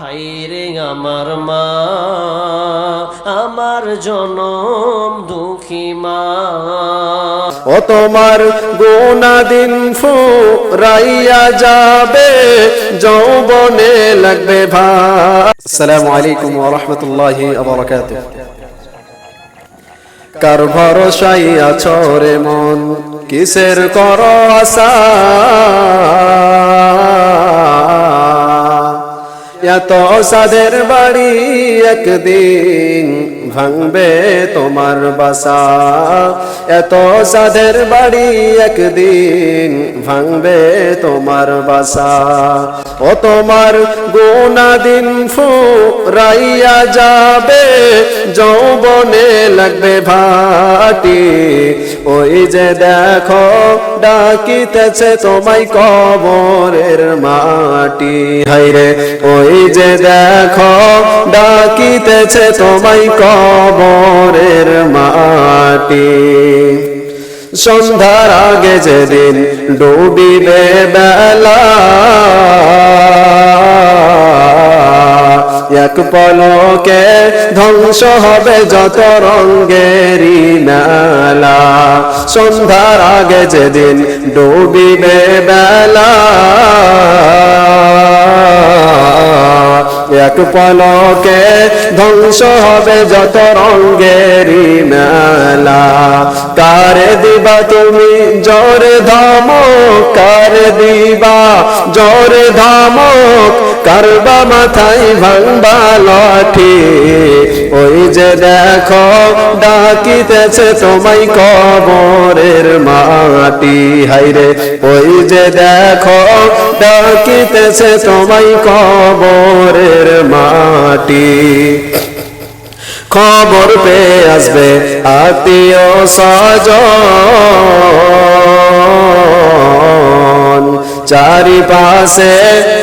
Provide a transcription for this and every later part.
হাইরে আমার মা আমার জনম দুঃখী মা। ও তোমার গুনাদিন ফুরাইয়া যাবে যৌবনে লাগবে ভাই আসসালামু আলাইকুম ওয়া রাহমাতুল্লাহি ওয়া বারাকাতুহু। কার ভরসাই আছো রে মন কিসের কর আশা? এত সাদের বাড়ি একদিন ভাঙবে তোমার বাসা। এত সাদের বাড়ি একদিন ভাঙবে তোমার বাসা। ও তোমার গুনাদিন ফুরাইয়া যাবে, যৌবনে লাগবে ভাটি। ওই যে দেখো, ডাকিতেছে তোমায় কবরের মাটি। হাইরে ওই যে দেখো, ডাকিতেছে তোমায় কবরের মাটি। সন্ধ্যার আগে যেদিন ডুবিবে বেলা, এক পলকে ধ্বংস হবে যত রঙ্গেরই মেলা। সন্ধ্যার আগে যেদিন ডুবিবে বেলা এক পলকে ধ্বংস হবে যত রঙ্গেরই মেলা। কার দিবা তুমি? জোরে ধমক। কার দিবা? জোরে ধমক। কারবা মাথায় ভাঙবা লাঠি? ওই যে দেখো, ডাকিতেছে তোমায় কবরের মাটি। হাইরে ওই যে দেখো, ডাকিতেছে তোমায় কবরের মাটি। খবর পেয়ে আসবে আত্মীয় স্বজন। চারিপাশে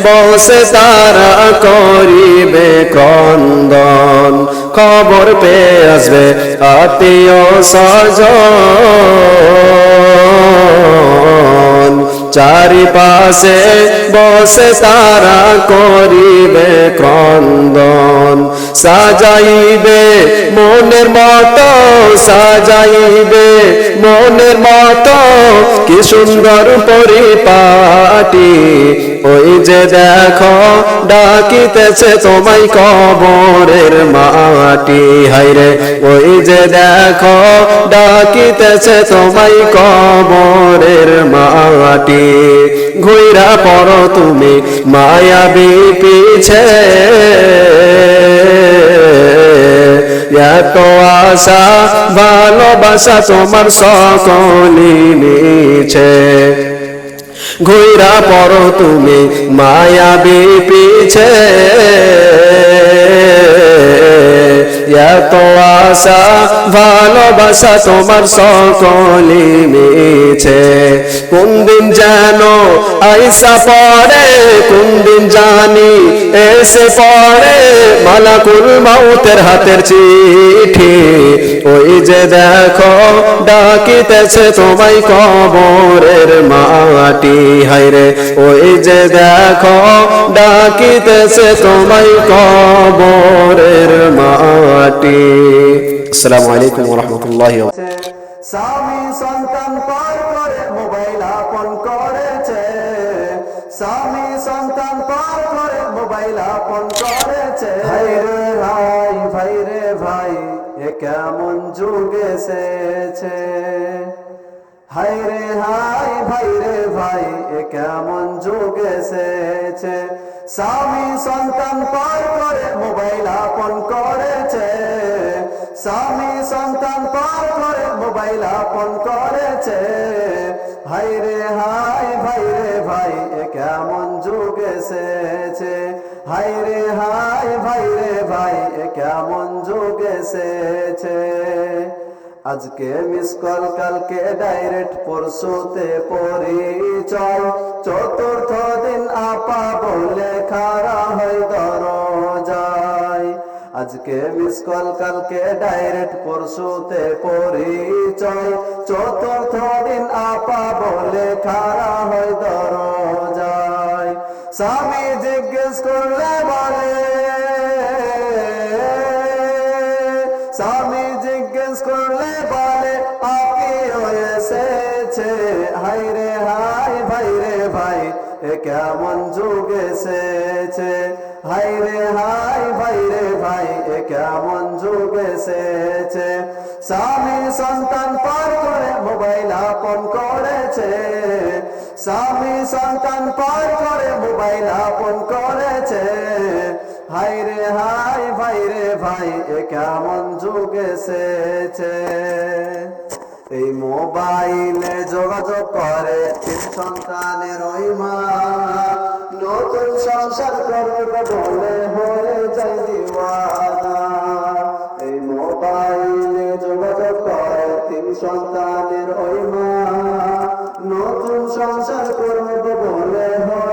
বসে তারা করিবে ক্রন্দন। খবর পেয়ে আসবে আত্মীয় স্বজন। চারিপাশে বসে তারা করিবে ক্রন্দন। সাজাইবে মনের মতো, সাজাইবে মনের মতো। কি সুন্দর পরিপাটি, ওই যে দেখো, ডাকিতেছে তোমায় কবরের মাটি। হাইরে ওই যে দেখো, ডাকিতেছে তোমায় কবরের মাটি। ঘুইরা পড়ো তুমি, মায়াবী পিছে। এত আশা ভালোবাসা তোমার সকলে নিয়েছে। ঘুরা পড়ো তুমি মায়াবী পিছে আশা ভালোবাসা তোমার সকলি মিছে। কোন দিন যেন আইসা পড়ে, কোন দিন জানি এসে পড়ে, মালাকুল মাউতের হাতের চিঠি। ওই যে দেখো, ডাকিতেছে তোমায় কবরের মাটি। হাইরে ওই যে দেখো, ডাকিতেছে তোমায় কবরের মাটি। আসসালামু আলাইকুম ওয়া রাহমাতুল্লাহি ওয়া স্বামী সন্তান পার করে মোবাইল আপন করেছে। স্বামী সন্তান পার করে মোবাইল আপন করেছে। ভাই রে ভাই ভাই রে ভাই এ কেমন যুগ এসেছে। হাই রে হাই ভাই রে ভাই, এ কেমন যুগ এসেছে। স্বামী সন্তান পার করে মোবাইল আপন করেছে। স্বামী সন্তান পার করে মোবাইল আপন করেছে। হাই রে হাই, ভাই রে ভাই কেমন যুগ এসেছে। হাই রে হাই, ভাই রে ভাই কেমন যুগ এসেছে। আজকে মিস কল কালকে ডাইরেক্ট পরশুতে পরিচয়। চতুর্থ দিন আপা বলে খারা হয় দরজায়। আজকে মিস কল কালকে ডাইরেক্ট পরশুতে পরিচয়। চতুর্থ দিন আপা বলে খারা হয় দরজায়। স্বামী জিজ্ঞেস করলে বলে কেমন যুগ এসেছে? হাই রে হাই ভাই রে ভাই, এ কেমন যুগ এসেছে? স্বামী সন্তান পার করে মোবাইল আপন করেছে। স্বামী সন্তান পার করে মোবাইল আপন করেছে। হাই রে হাই ভাই রে ভাই, এ কেমন যুগ এসেছে? এই মোবাইলে যোগাযোগ করে, তিন সন্তানের ওই মা। নতুন সংসার করবে বলে হয়ে যায় দিওয়ানা। এই মোবাইলে যোগাযোগ করে, তিন সন্তানের ওই মা। নতুন সংসার করবে বলে হয়ে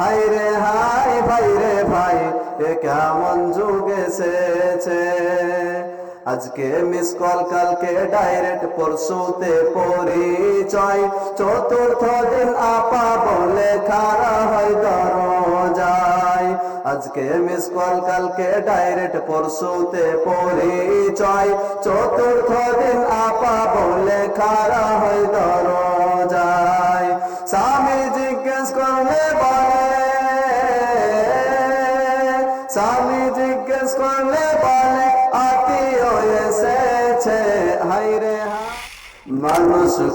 হাই রে হাই ভাই রে ভাই এ কেমন যুগ এসেছে? আজকে মিস কল কালকে ডাইরেক্ট পরশুতে পরিচয়। চতুর্থ দিন আপা বলে খারা হয় দরজায়। আজকে মিস কল কালকে ডাইরেক্ট পরশুতে পরিচয়। চতুর্থ দিন আপা বলে খারা হয় দরজায়। স্বামী জিজ্ঞেস করলে বলে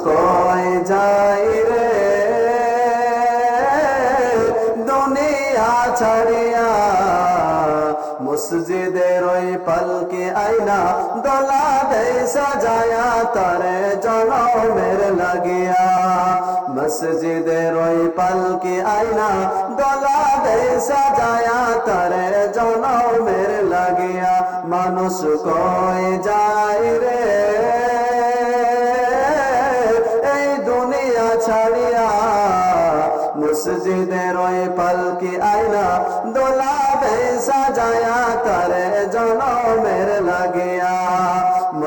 কয় যাই রে? দুনিয়া ছাড়িয়া মসজিদের ওই পালকি আইনা দোলা দেয় সাজায়া তারে জনমের লাগিয়া মসজিদের ওই পালকি আইনা দোলা দেয় সাজায়া তারে জনমের লাগিয়া। মানুষ কয় যায় রে?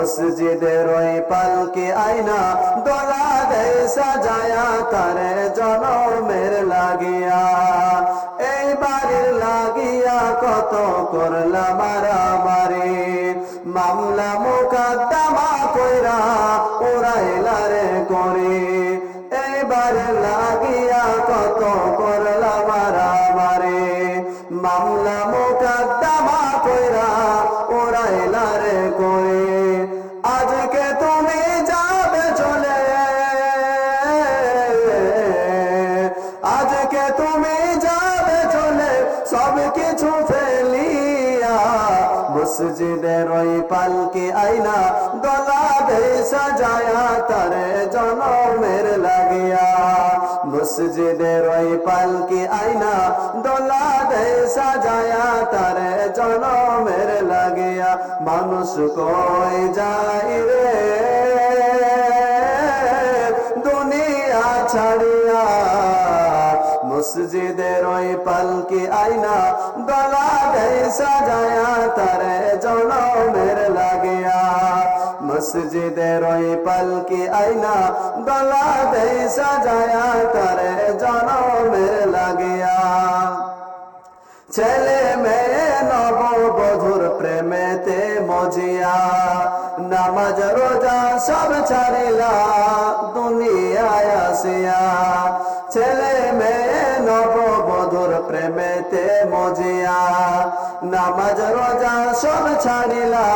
মসজিদের ওই পালকি আইনা দোলা দে সাজায়া, তারে জনমের লাগিয়া। এই বাড়ির লাগিয়া কত করলা মারামারি মামলা মুকাদ্দমা কইরা উড়াইলা রে করি। এইবারে লাগিয়া কত করলা মারামারি মামলা মসজিদের ওই পালকি আইনা দলা দে সাজায়া তারে জনমের লাগিয়া। মসজিদের ওই পালকি আইনা দোলা দে সাজায়া তারে জনমের লাগিয়া। মানুষ কই যাই রে? মসজিদের ওই পালকি আইনা দলা দেয় সাজায়া, তারে জনমের লাগিয়া। মসজিদের ওই পালকি আইনা দলা দেয় সাজায়া, তারে জনমের লাগিয়া। ছেলে মেয়ে নব বধুর প্রেমেতে মজিয়া, নামাজ, রোজা সব ছাড়িলা, দুনিয়ায় আসিয়া। ছেলে মেয়ে নব বধুর প্রেমেতে মজিয়া, নামাজ, রোজা সব ছাড়িলা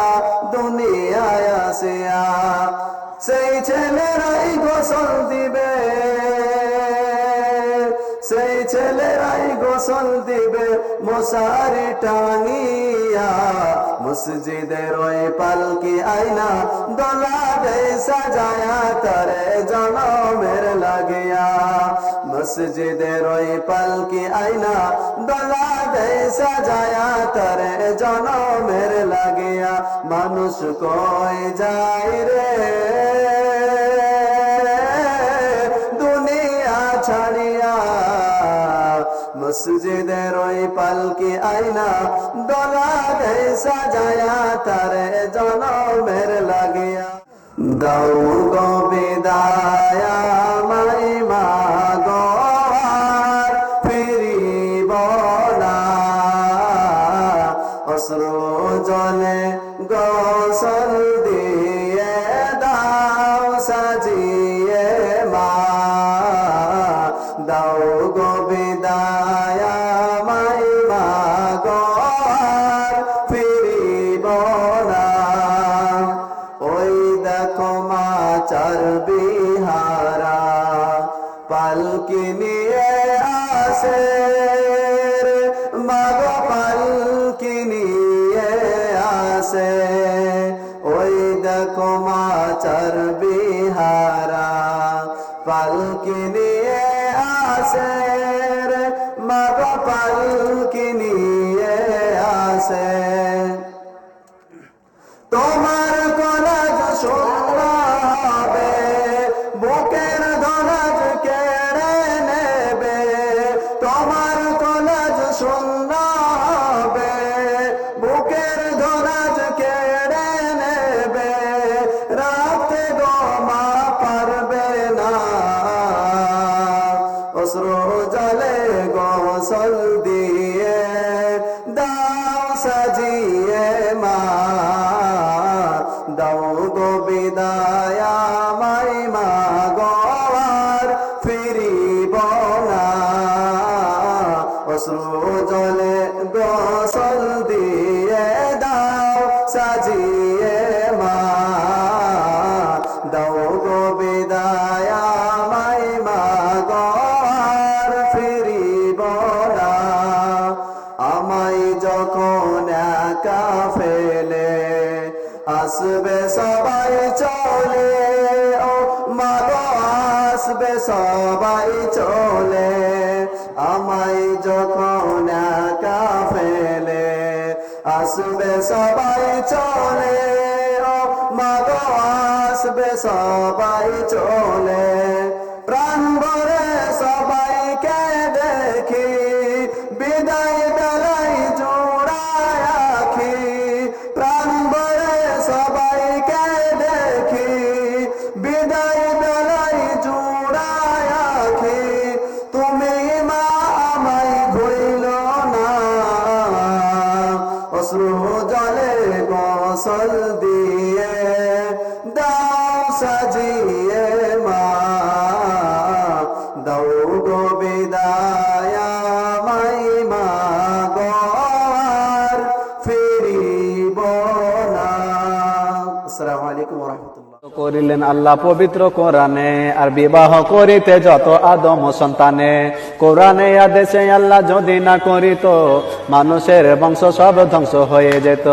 দুনিয়ায় আসিয়া। সেই ছেলেরাই গোসল দিবে। সেই ছেলেরাই গোসল দিবে মশারি টাঙিয়া। মসজিদের ওই পালকি আইনা দোলা দে সাজায়া তারে জনমের লাগিয়া। মসজিদের ওই পালকি আইনা দলা দেয় সাজায়া তারে জনমের লাগিয়া। মানুষ কই যায় রে? মসজিদের ওই পালকি আইনা দলা দেয় সাজায়া তার জনমের লাগিয়া দাও গো বিদায়া মাই পালকি নিয়ে আসে রে, মাগো পালকি নিয়ে আসে। তোমার কলা শুনবে সবাই চলে আমায় যখন একা ফেলে আসবে সবাই চলে মাগো আসবে সবাই চলে। গোসল দিয়ে দাও সাজিয়ে মা। দাও গো বিদায়া মাই মা গোয়ার ফিরিব না। আসসালামু আলাইকুম ওয়া রাহমাতুল্লাহ করিলেন আল্লাহ পবিত্র কোরআনে, আর বিবাহ করিতে যত আদম সন্তানে, কোরআনে আদেশে আল্লাহ যদি না করিত, মানুষের বংশ সব ধ্বংস হয়ে যেত।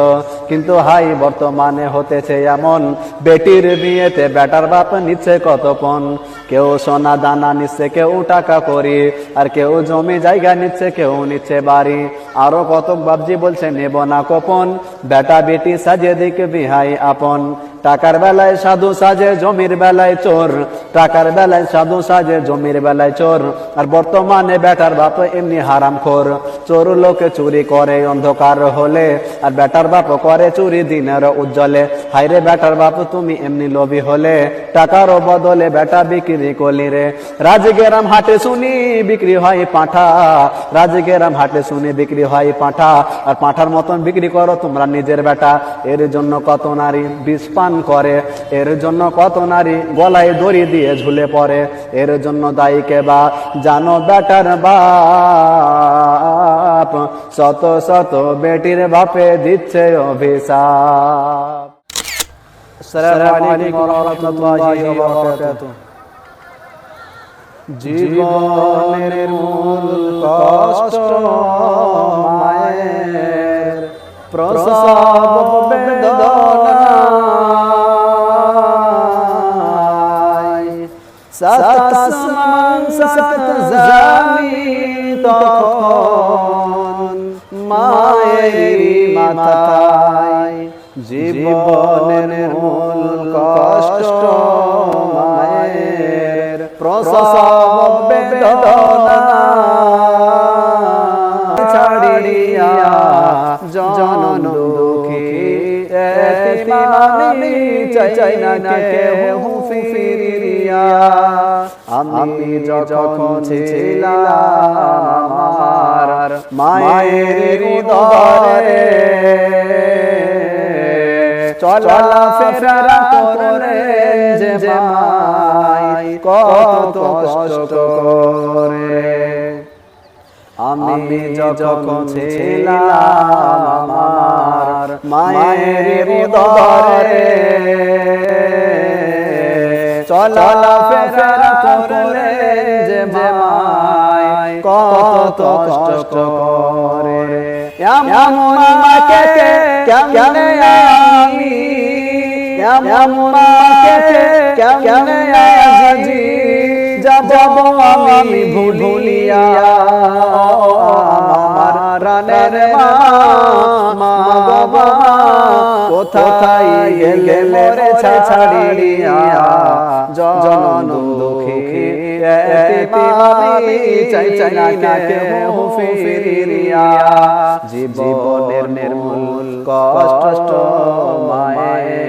কিন্তু হাই বর্তমানে হতেছে এমন। বেটির বিয়েতে বেটার বাপ নিচ্ছে কত পণ কেউ সোনা দানা নিচ্ছে, কেউ টাকা করি, আর কেউ জমি জায়গা নিচ্ছে, কেউ নিচ্ছে বাড়ি। আরও কত বাবজি বলছে, নেব না কোপন, বেটা বেটি সাজে দিকে বিহাই আপন। টাকার বেলায় সাধু সাজে, জমির বেলায় চোর। টাকার বেলায় সাধু সাজে, জমির বেলায় চোর। আর বর্তমানে বেটার বাপ এমনি হারাম খোর। চোর লোকে চুরি করে অন্ধকার হলে, আর বেটার বাপ করে চুরি দিনের উজ্জ্বলে। হাইরে বেটার বাপ, তুমি এমনি লোভী হলে টাকারও বদলে বেটা বিক্রি করলি রে। রাজগেরাম হাটে শুনি বিক্রি হয় পাঁঠা। রাজগেরাম হাটে শুনি বিক্রি হয় পাঁঠা। আর পাঁঠার মতন বিক্রি করো তোমরা নিজের বেটা। এর জন্য কত নারী বিষ করে। এর জন্য কত নারী গলায় দড়ি দিয়ে ঝুলে পড়ে। এর জন্য দায়ী কে বা? জানো বেটার বাপ, শত শত বেটির বাপে দিচ্ছে অভিশাপ। আসসালামু আলাইকুম ওয়া রাহমাতুল্লাহি ওয়া জীবনের মূল কষ্ট মায়ের প্রসব বেদনায়। সাত আসমান তখন মায়ের মাথায়। জীবনের মূল কষ্ট প্রসব বেদনা ছাড়িয়া জনন দুঃখী এতিমামি চাই না কেউ ফিরিয়া। আমি যখন ছিলাম মায়ের উদরে চলা ফেরা করে যে মাই কত কষ্ট করে। আমি যখন ছিলাম আমার মায়ের উদরে চলা ফেরা করলে যে কত কষ্ট করে। এমন মাকে কেমনে আমি আমি ভুলিয়া কোথায় গেলে ছাড়িয়া? জনন দুঃখী এতিমামি চাই চাই না কেউ ফিরিয়া। জীবনের নির্মূল কষ্ট মায়ের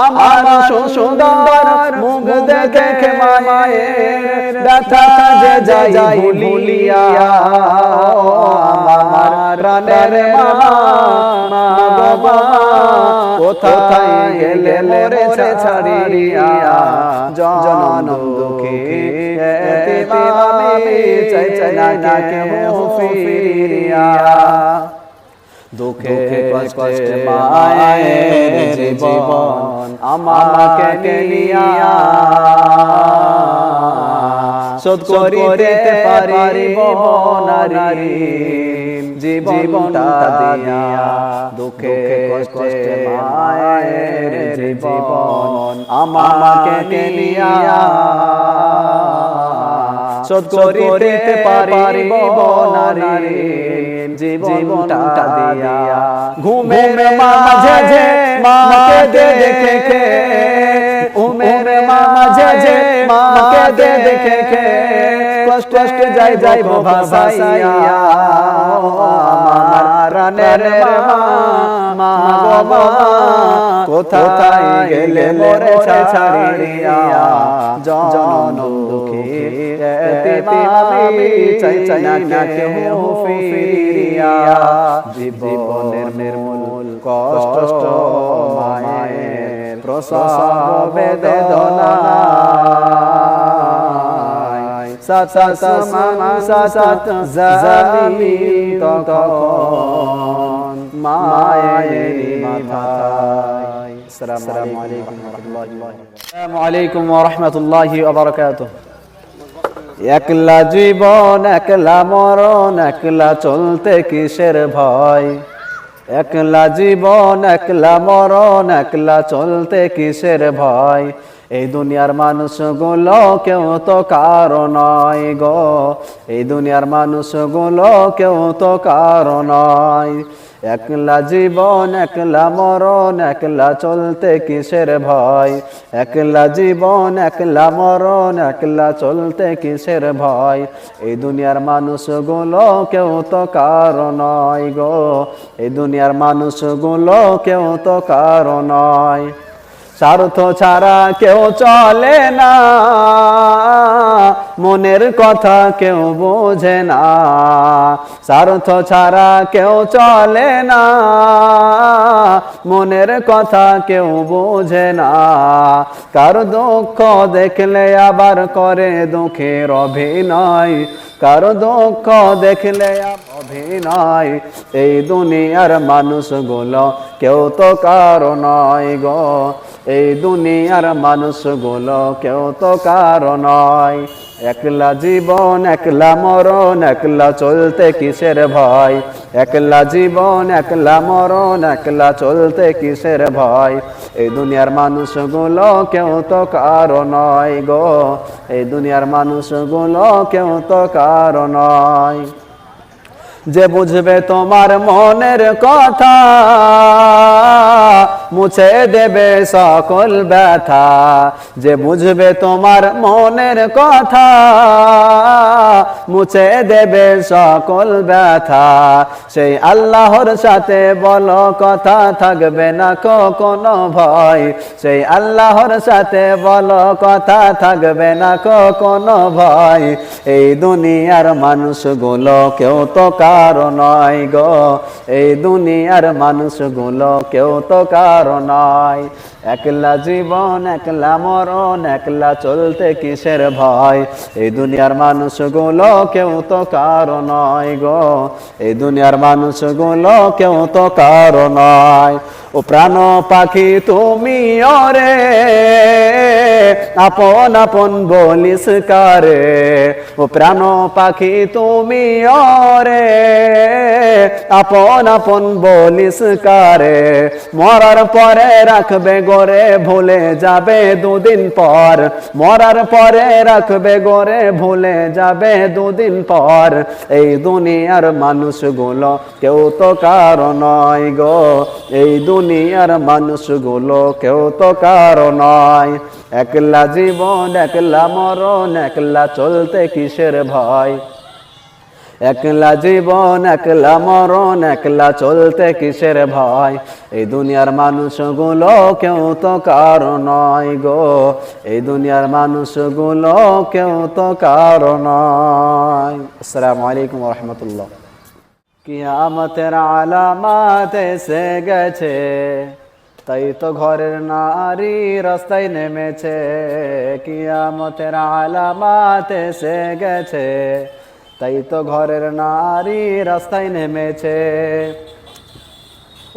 আমার সুন্দর মুখ দেখে মায়ের ব্যথা যে যাই ভুলিয়া। আমার রানের মা বাবা কোথায় গেলে মোরে ছাড়িয়া। জন দুঃখী চাই চাই না কেউ ফিরিয়া। দুঃখে কষ্টে মায়ের জীবন আমাকে নিয়া শোধ করিতে পারিব নারী। জীবনটা দিয়া দুঃখে কষ্টে মায়ের জীবন আমাকে নিয়া শোধ করিতে পারিব নারী। জীবনটা দিয়া। ঘুমের মাঝে মাকে দেখে উমের মাঝে মাকে দেখে কষ্ট কষ্ট যাই যাই ভাসাইয়া। মা বাবা কোথায় গেলে মোরে ছাড়িয়া? জন ফিরিয়া। জীবনের নির্মূল কষ্ট মায়ের প্রসব বেদনা। একলা জীবন একলা মরণ একলা চলতে কিসের ভয় একলা জীবন একলা মরণ একলা চলতে কিসের ভয় এই দুনিয়ার মানুষগুলো কেউ তো কারও নয় গো। এই দুনিয়ার মানুষগুলো কেউ তো কারও নয়। একলা জীবন, একলা মরণ, একলা চলতে কিসের ভয়? একলা জীবন, একলা মরণ, একলা চলতে কিসের ভয়? এই দুনিয়ার মানুষগুলো কেউ তো কারও নয় গো। এই দুনিয়ার মানুষগুলো কেউ তো কারও নয়। স্বার্থ ছাড়া কেউ চলে না। মনের কথা কেউ বোঝে না। স্বার্থ ছাড়া কেউ চলে না। মনের কথা কেউ বোঝে না। কার দুঃখ দেখলে আবার করে দুঃখের অভিনয়। কারও দুঃখ দেখলে অভিনয়। এই দুনিয়ার মানুষগুলো কেউ তো কারও নয় গো। এই দুনিয়ার মানুষগুলো কেউ তো কারও নয়। একলা জীবন, একলা মরণ, একলা চলতে কিসের ভয়? একলা জীবন, একলা মরণ, একলা চলতে কিসের ভয়? এই দুনিয়ার মানুষগুলো কেউ তো কারও নয় গো। এই দুনিয়ার মানুষগুলো কেউ তো কারও নয়। যে বুঝবে তোমার মনের কথা মুছে দেবে সকল ব্যথা। যে বুঝবে তোমার মনের কথা, মুছে দেবে সকল ব্যথা। সেই আল্লাহর সাথে বলো, কথা থাকবে না কোনো ভয়। সেই আল্লাহর সাথে বলো, কথা থাকবে না কোনো ভয়। এই দুনিয়ার মানুষগুলো কেউ তো কারও নয় গো। এই দুনিয়ার মানুষগুলো কেউ তো কারও নয় একলা জীবন, একলা মরণ, একলা চলতে কিসের ভয়? এই দুনিয়ার মানুষগুলো কেউ তো কারও নয় গো। এই দুনিয়ার মানুষগুলো কেউ তো কারও নয়। ও প্রাণ পাখি তুমি ওরে আপন আপন বলিস কারে। ও প্রাণ পাখি তুমি ওরে আপন আপন বলিস কারে। মরার পরে রাখবে গোরে ভুলে যাবে দুদিন পর। মরার পরে রাখবে গোরে ভুলে যাবে দুদিন পর। এই দুনিয়ার মানুষগুলো কেউ তো কারও নয় গো। এই দুনিয়ার মানুষগুলো কেউ তো কারও নয়। একলা জীবন, একলা মরণ, একলা চলতে কিসের ভয়? একলা জীবন, একলা মরণ, একলা চলতে কিসের ভয়? এই দুনিয়ার মানুষগুলো কেউ তো কারও নয় গো। এই দুনিয়ার মানুষগুলো কেউ তো কারও নয়। আসসালামু আলাইকুম রহমতুল্লাহ। কিয়ামতের আলামাত এসে গেছে, তাই তো ঘরের নারী রাস্তায় নেমেছে। কিয়ামতের আলামাত এসে গেছে তাই তো ঘরের নারী রাস্তায় নেমেছে।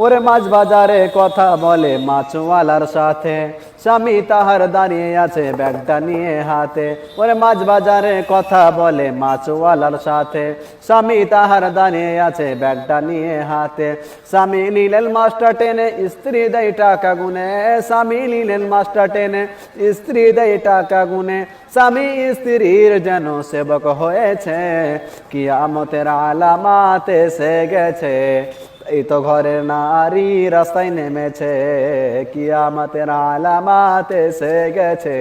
ওরে মাছ বাজারে কথা বলে মাছওয়ালার সাথে। স্বামী তাহার দাঁড়িয়ে আছে ব্যাগটা নিয়ে হাতে। ওরে মাছ বাজারে কথা বলে মাছওয়ালার সাথে। স্বামী তাহার দাঁড়িয়ে আছে ব্যাগটা নিয়ে হাতে। স্বামী নিলেন মাস্টার টেনে, স্ত্রী দেয় টাকা গুনে। স্বামী নিলেন মাস্টার টেনে, স্ত্রী দেয় টাকা গুনে। স্বামী স্ত্রীর যেন সেবক হয়েছে, কিয়ামতের আলামাত এসে গেছে। এই তো ঘরের নারী রাস্তায় নেমেছে, কিয়ামতের আলামাত এসে গেছে।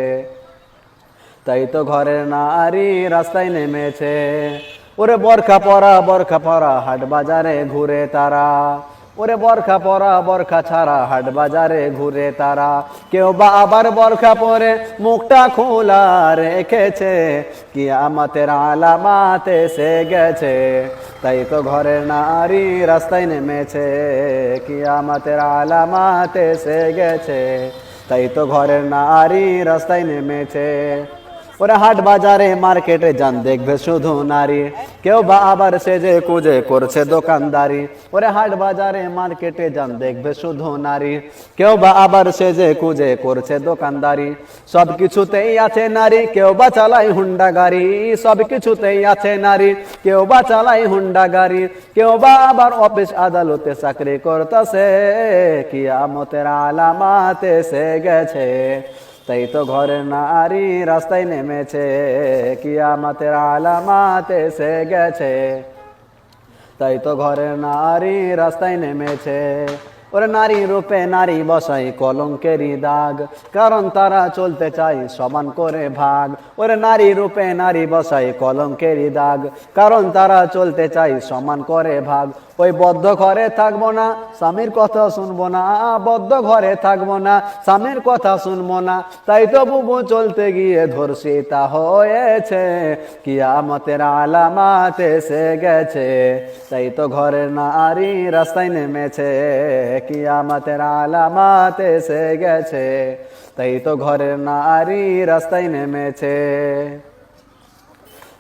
তাই তো ঘরের নারী রাস্তায় নেমেছে। ওরে বরখা পরা বরখা পরা, হাট বাজারে ঘুরে তারা। ওরে বরখা পরা, বরখা ছাড়া হাট বাজারে ঘুরে তারা। কেউ বা আবার বরখা পরে মুখটা খোলা রেখেছে কি আমাদের আলামাত এসে গেছে। তাই তো ঘরের নারী রাস্তায় নেমেছে কি আমাদের আলামাত এসে গেছে। তাই তো ঘরের নারী রাস্তায় নেমেছে। ওরা হাট বাজারে, মার্কেটে যান, দেখবে শুধু নারী। কেউ বা আবার সেজে কুজে করছে দোকানদারি। ওরে হাট বাজারে, মার্কেটে যান, দেখবে শুধু নারী। কেউ বা আবার সেজে কুজে করছে দোকানদারি। সব কিছুতেই আছে নারী, কেউ বা চালাই হুন্ডা গাড়ি। সব কিছুতেই আছে নারী, কেউ বা চালাই হুন্ডা গাড়ি। কেউ বা আবার অফিস আদালতে চাকরি করতেছে, কিয়ামতের আলামাতে সে গেছে। তাই তো ঘরের নারী রাস্তায় নেমেছে, কিয়ামতের আলামাত এসে গেছে। তাই তো ঘরের নারী রাস্তায় নেমেছে, ওরে নারী রূপে নারী বসাই কলঙ্কেরই দাগ। কারণ তারা চলতে চাই সমান করে ভাগ। ওরে নারী রূপে নারী বসাই কলঙ্কেরই দাগ। কারণ তারা চলতে চাই সমান করে ভাগ। ওই বদ্ধ ঘরে থাকব না, স্বামীর কথা শুনব না বদ্ধ ঘরে থাকব না, স্বামীর কথা শুনব না। তাই তো বুবু চলতে গিয়ে ধর্ষিতা হয়েছে, কিয়ামতের আলামাত এসে গেছে। তাই তো ঘরের নারী রাস্তায় নেমেছে, কিয়ামতের আলামাত এসে গেছে। তাই তো ঘরের নারী রাস্তায় নেমেছে।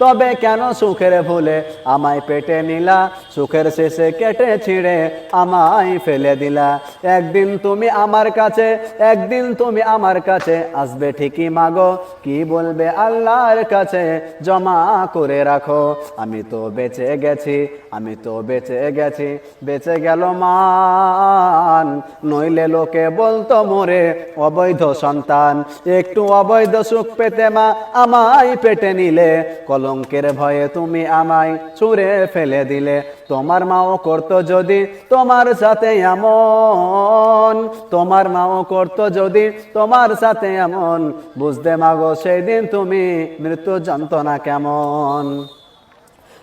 তবে কেন সুখের ভুলে আমায় পেটে নিলা? সুখের শেষে কেটে ছিঁড়ে আমায় ফেলে দিলা। একদিন তুমি আমার কাছে, একদিন তুমি আমার কাছে আসবে ঠিকই মাগো। কি বলবে আল্লাহর কাছে? জমা করে রাখো। আমি তো বেঁচে গেছি, আমি তো বেঁচে গেছি, বেঁচে গেল মান। নইলে লোকে বলতো মোরে অবৈধ সন্তান। একটু অবৈধ সুখ পেতে মা আমায় পেটে নিলে। কলঙ্কের ভয়ে তুমি আমায় ছুঁড়ে ফেলে দিলে। তোমার মাও করত যদি তোমার সাথে এমন। তোমার মাও করত যদি তোমার সাথে এমন। বুঝতে মাগো সেদিন তুমি মৃত্যু যন্ত্রণা কেমন।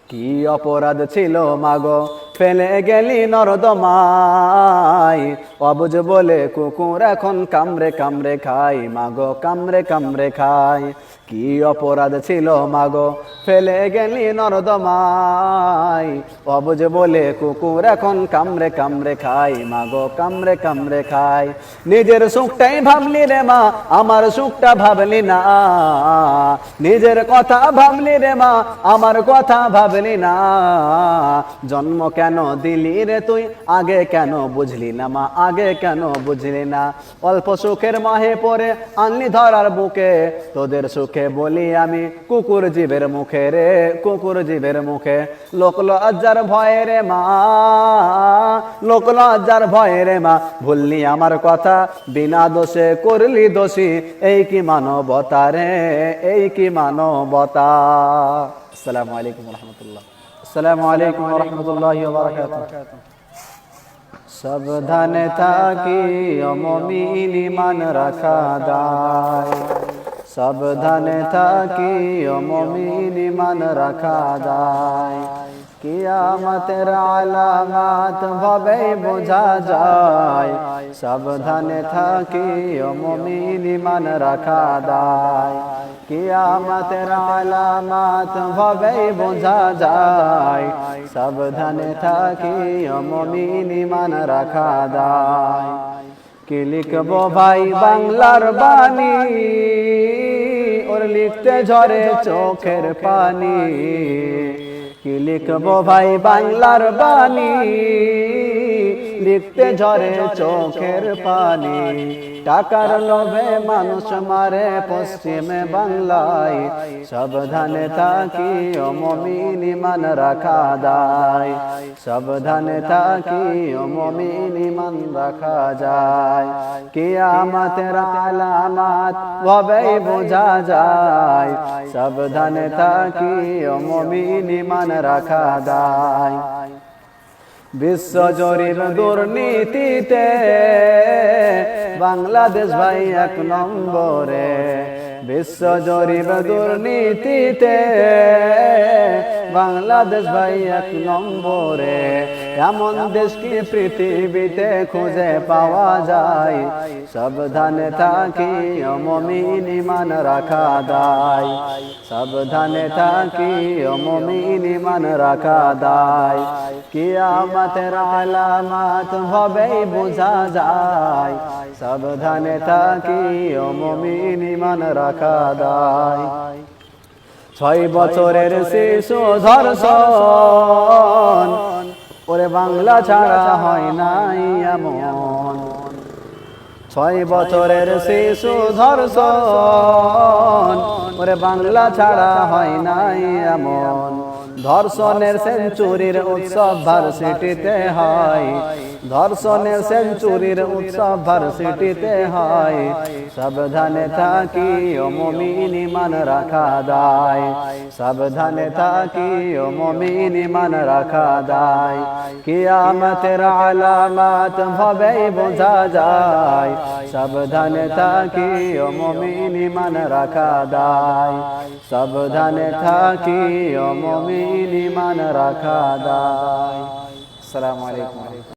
কি অপরাধ ছিল মাগো? ফেলে গেলি নরদমাই অবুজ বলে কুকুর এখন কামড়ে কামড়ে খাই মাগো কামড়ে কামড়ে খাই কি অপরাধ ছিল মাগো? ফেলে গেলি নরদমাই অবুজ বলে কুকুর এখন কামড়ে কামড়ে খাই মাগো কামড়ে কামড়ে খাই নিজের সুখটাই ভাবলি রে মা, আমার সুখটা ভাবলি না। নিজের কথা ভাবলি রে মা, আমার কথা ভাবলি না। জন্ম কেন দিলি রে তুই? আগে কেন বুঝলি না মা? আগে কেন বুঝলি না? অল্প সুখের মাহে পরে আনলি ধরার বুকে। তোদের সুখে বলি আমি কুকুর জীবের মুখে রে, কুকুর জীবের মুখে। লোক লজ্জার ভয়ে রে মা, লোক লজ্জার ভয়ে রে মা। ভুললি আমার কথা, বিনা দোষে করলি দোষী। এই কি মানবতা রে? এই কি মানবতা? আসসালামু আলাইকুম রহমতুল্লাহ। আসসালামু আলাইকুম রহমতুল্লাহ সাবধানে থাকি, অমমিন ইমান রাখা দায় সাবধানে থাকি, অমমিন ইমান রাখা দায় কিয়ামতের আলামাত ভাবে বোঝা যায়, সাবধানে থাকি অমমিন মান রাখা দায় কিয়ামতের আলামাত ভাবে বোঝা যায়, সাবধানে থাকি অমমিন মান রাখা দায় কি লিখব ভাই বাংলার বাণী? ওর লিখতে ঝরে চোখের পানি। কি লিখব ভাই বাংলার বাণী? লিখতে ঝরে চোখের পানি। টাকার লোভে মানুষ মারে পশ্চিমে বাংলায়। সাবধানে থাকি অমমিন মান রাখা দায় সাবধানে থাকি অমমিন মান রাখা যায়। কিয়ামতের আলামাত ভাবে বোঝা যায়। সাবধানে থাকি অমমিন মান রাখা দায় বিশ্বজরির দুর্নীতিতে বাংলাদেশ ভাই এক নম্বরে। বিশ্বজরির দুর্নীতিতে বাংলাদেশ ভাই, এক নম্বরে। এমন দেশ কি পৃথিবীতে খুঁজে পাওয়া যায়? সাবধানে থাকি, অমমিন মান রাখা দায়। সাবধানে থাকি, অমমিন মান রাখা দায়। কিয়ামতের আলামাত হবেই বোঝা যায়। সাবধানে থাকি, অমমিন মান রাখা দায়। ছয় বছরের শিশু ধর্ষণ। ওরে বাংলা ছাড়া হয় নাই এমন। ছয় বছরের শিশু ধর্ষণ। ওরে বাংলা ছাড়া হয় নাই এমন। ধর্ষণের সেঞ্চুরির উৎসব ভার্সিটিতে হয়। ধর্ষণের সেঞ্চুরির উৎসব ভার্সিটিতে হয়। সাবধানে থাকি অমমিন মান রাখা দায়। সাবধানে থাকি অমমিন মান রাখা দায়। কিয়ামতের আলামাত ভাবে বোঝা যায়। সাবধানে থাকি অমমিন মান রাখা দায়। সাবধানে থাকি অমমিন মান রাখা দায়। আসসালামু আলাইকুম।